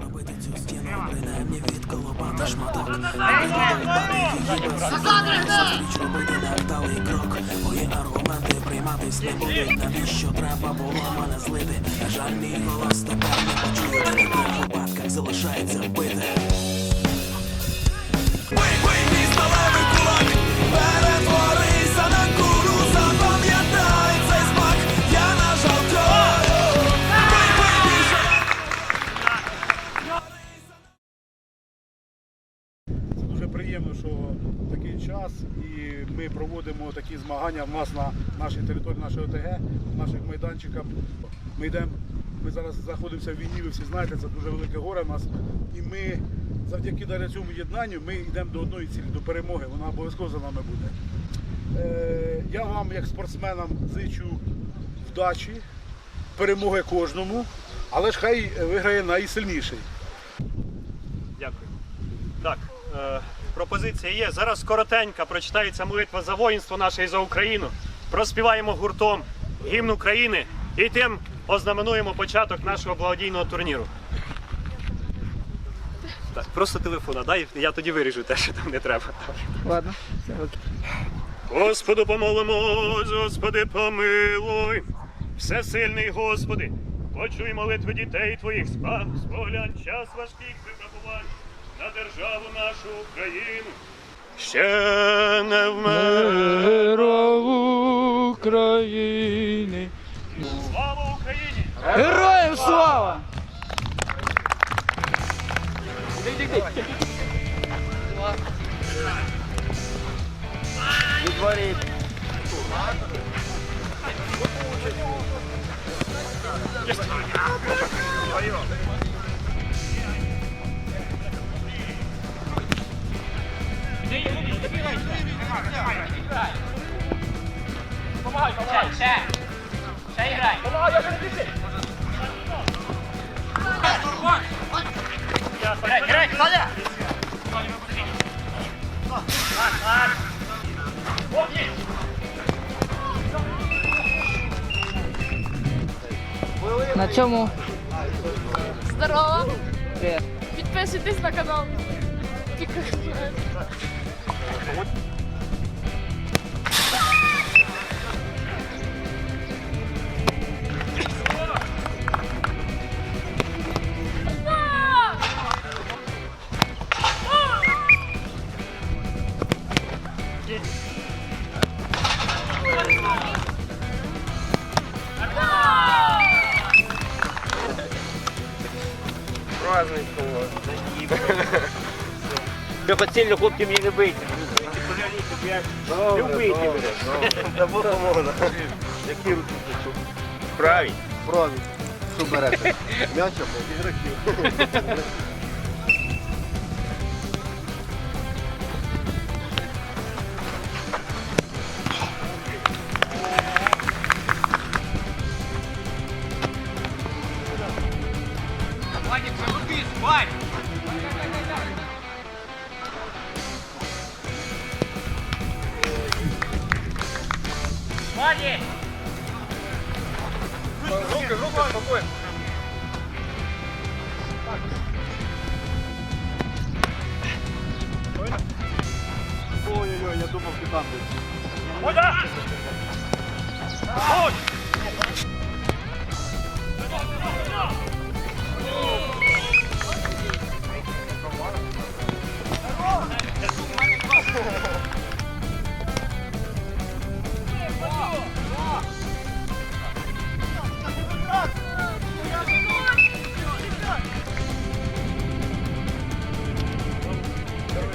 Пробити цю стіну, принаймні відколопати шматок. Зустріч робити невдалий крок. Мої аргументи прийматись не будуть. Навіщо треба було мене злити? На жаль, мій голос тепер не почуєте. В таких випадках залишається вбити. І ми проводимо такі змагання в нас на нашій території, нашої ОТГ, на наших майданчиках. Ми йдемо, ми зараз знаходимося в війні, ви всі знаєте, це дуже велике горе в нас. І ми завдяки даже цьому єднанню ми йдемо до одної цілі, до перемоги. Вона обов'язково за нами буде. Е, я вам, як спортсменам, зичу вдачі, перемоги кожному, але ж хай виграє найсильніший. Дякую. Так, е, пропозиція є. Зараз коротенька прочитається молитва за воїнство наше і за Україну. Проспіваємо гуртом гімн України і тим ознаменуємо початок нашого благодійного турніру. Так, просто телефона, дай, я тоді виріжу те, що там не треба. Ладно, все, окей. Господу помолимось, Господи, помилуй. Всесильний Господи, почуй молитви дітей Твоїх, спа- споглянь час важких випробувань на державу нашу Україну. Ще не вмер. України. Слава Україні! Героям слава! На цьому Здорово! привіт. Підписуйтесь на канал. Тільки Я поцільно хлопці мені не бийте. Любийте мене. Та було можна. Які руки хочу. Праві. Праві. Що берете? М'яча або ігроків. Ой-ой-ой, я думав, ти там десь. Попросив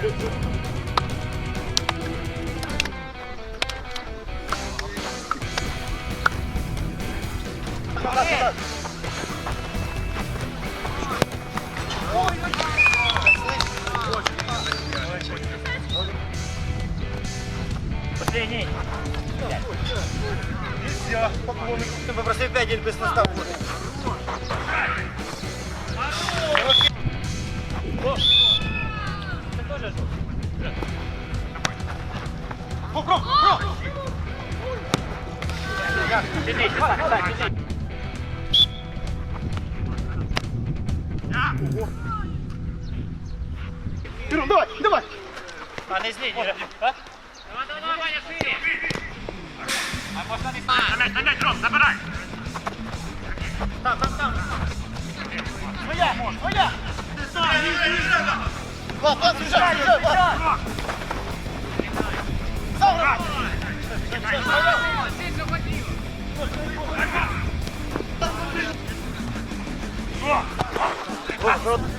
Ha ha ha! Вперед, давай, давай. А не з лінії. А? На м'яч, на м'яч, Ром, забирай! Там, там, там. Твоя, твоя! Влад, Влад, бежать, бежать, Влад. Сам грай. Там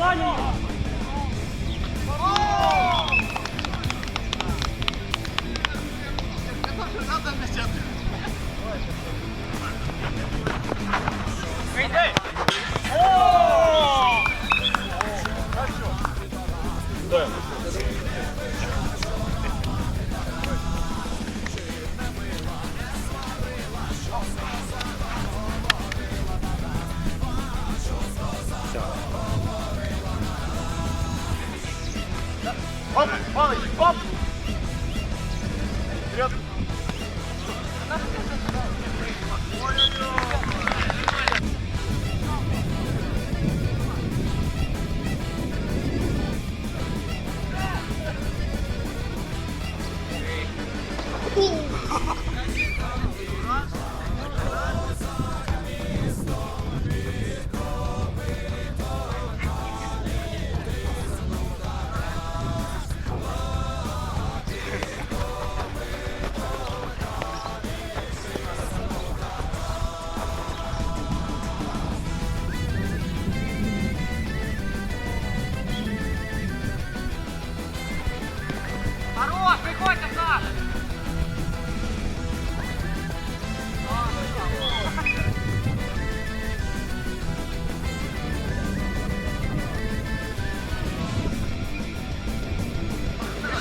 Оп, Up, polish, up!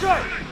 Сам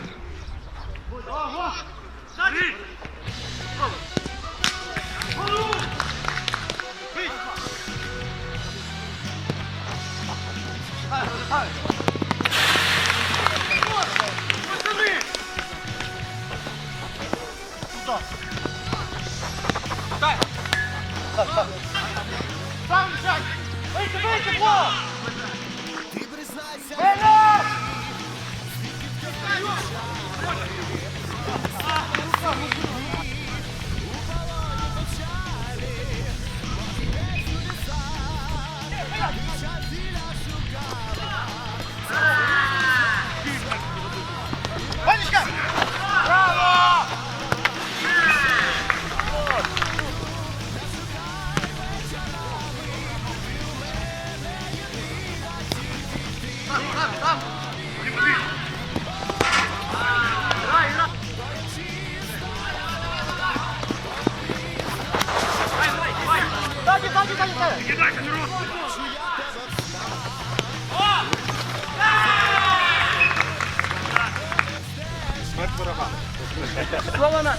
Слава на...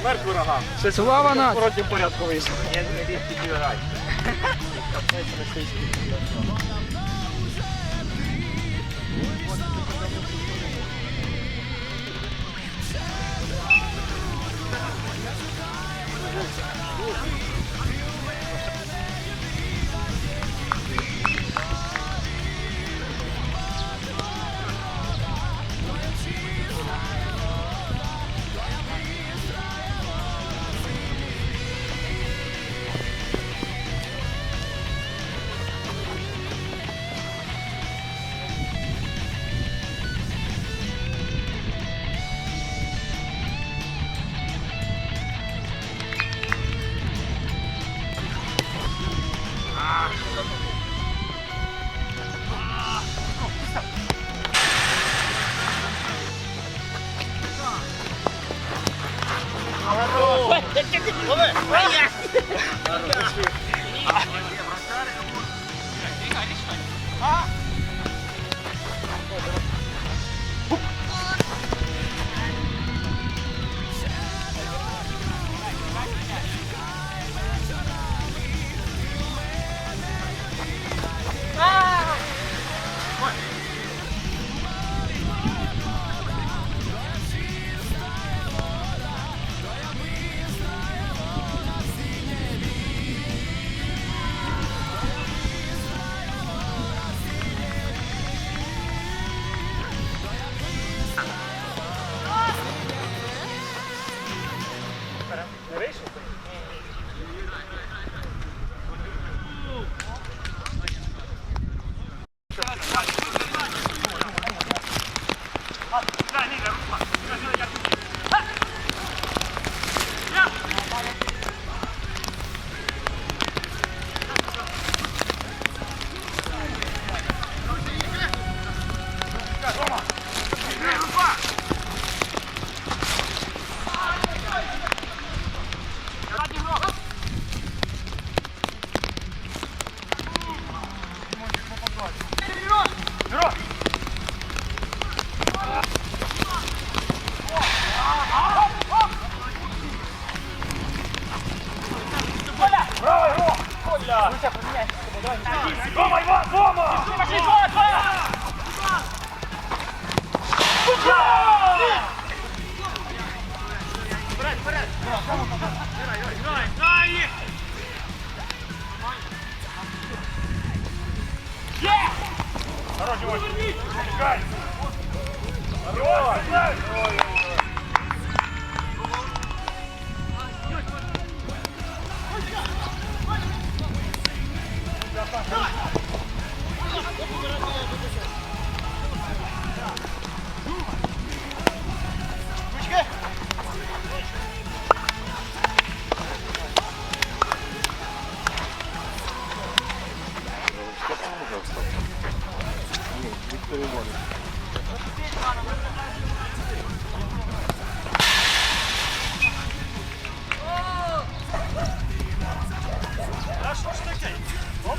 Смерть ворогам. Слава на... Проти порядку вийшов. Я не вірю, ти вирай. あっ。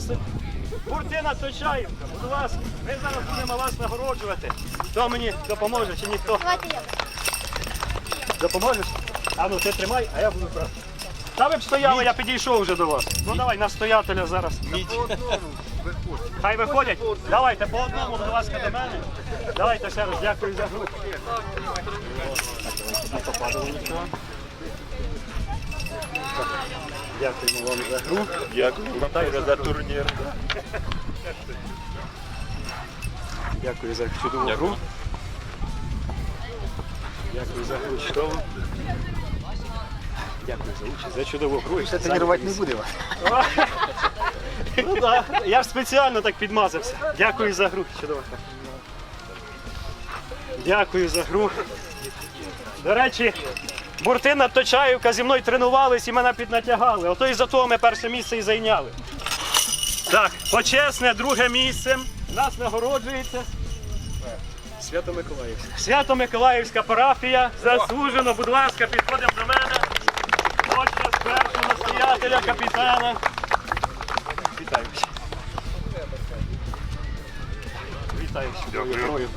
собі. Буртина Точаївка, будь ласка, ми зараз будемо вас нагороджувати. Хто мені допоможе чи ніхто? Давайте я. Допоможеш? А ну ти тримай, а я буду брати. Та ви б стояли, я підійшов вже до вас. Ну давай, настоятеля зараз. Хай виходять. Давайте по одному, будь ласка, до мене. Давайте ще раз, дякую за гру. Не попадало нічого. Дякуємо вам за гру. Дякую вам за турнір. Дякую за чудову гру. Дякую за гру чудову. Дякую за участь, за чудову гру. Ще тренувати не буде вас. Ну так, я ж спеціально так підмазався. Дякую за гру. Чудово. Дякую за гру. До речі, Буртина Точаївка зі мною тренувались і мене піднатягали. Ото і за того ми перше місце і зайняли. Так, почесне друге місце. Нас нагороджується. Свято-Миколаївська. Свято-Миколаївська парафія. Заслужено, будь ласка, підходимо до мене. Почес першого настоятеля, капітана. Вітаюся. Вітаюся. Дякую.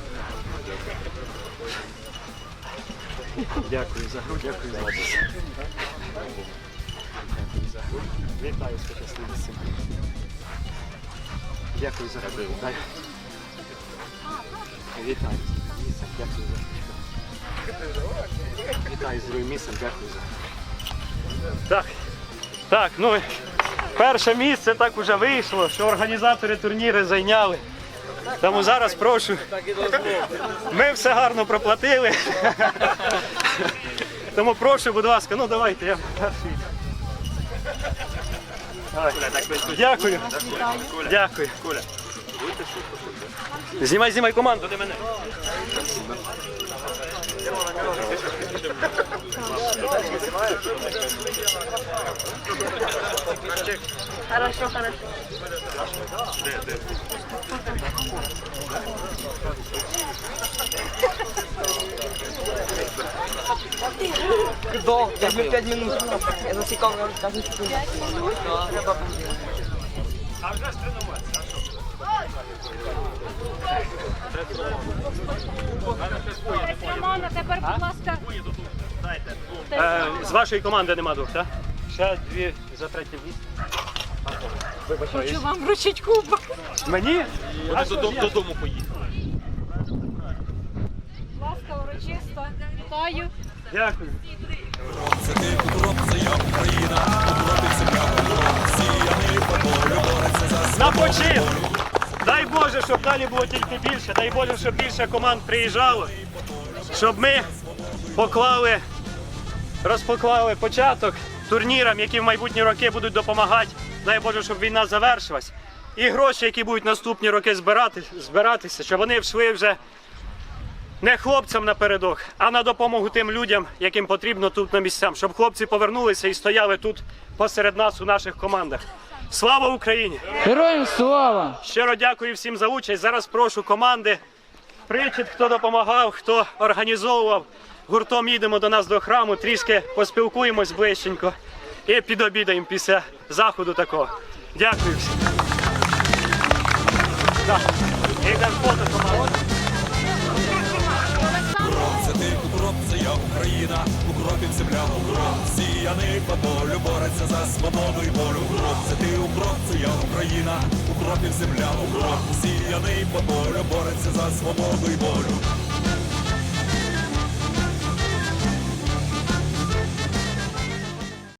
Дякую за гру, дякую за гру. Вітаю з почесним. Дякую за гру. Вітаю. Вітаю з місцем, дякую за. Вітаю з другим місцем, дякую за. Так, так, ну перше місце так уже вийшло, що організатори турніру зайняли. Тому зараз прошу. Ми все гарно проплатили. Тому прошу, будь ласка, ну давайте, я перший. Дякую. Дякую. Знімай, знімай команду, де мене. До, я жду 5 минут. Я засікав на кажу секунду. Треба буде. А вже ж тренуватися. Романа, тепер, будь ласка, Е, з вашої команди нема двох, так? Ще дві за третє місце. Хочу вам вручити кубок. Мені? Вони додому поїхали. Будь ласка, урочисто. Вітаю. Дякую. На почин! Дай Боже, щоб далі було тільки більше, дай Боже, щоб більше команд приїжджало, щоб ми поклали, розпоклали початок турнірам, які в майбутні роки будуть допомагати. Дай Боже, щоб війна завершилась. І гроші, які будуть наступні роки збирати, збиратися, щоб вони йшли вже не хлопцям напередок, а на допомогу тим людям, яким потрібно тут на місцям, щоб хлопці повернулися і стояли тут посеред нас у наших командах. Слава Україні! Героям слава! Щиро дякую всім за участь. Зараз прошу команди. Причет, хто допомагав, хто організовував. Гуртом їдемо до нас до храму, трішки поспілкуємось ближченько і підобідаємо після заходу такого. Дякую всім. Так. І фото команди. Україна, укропів земля, укроп, сіяний по полю, бореться за свободу і волю. Укроп, це ти укроп, це я Україна, укропів земля, укроп, сіяний по полю, бореться за свободу і волю.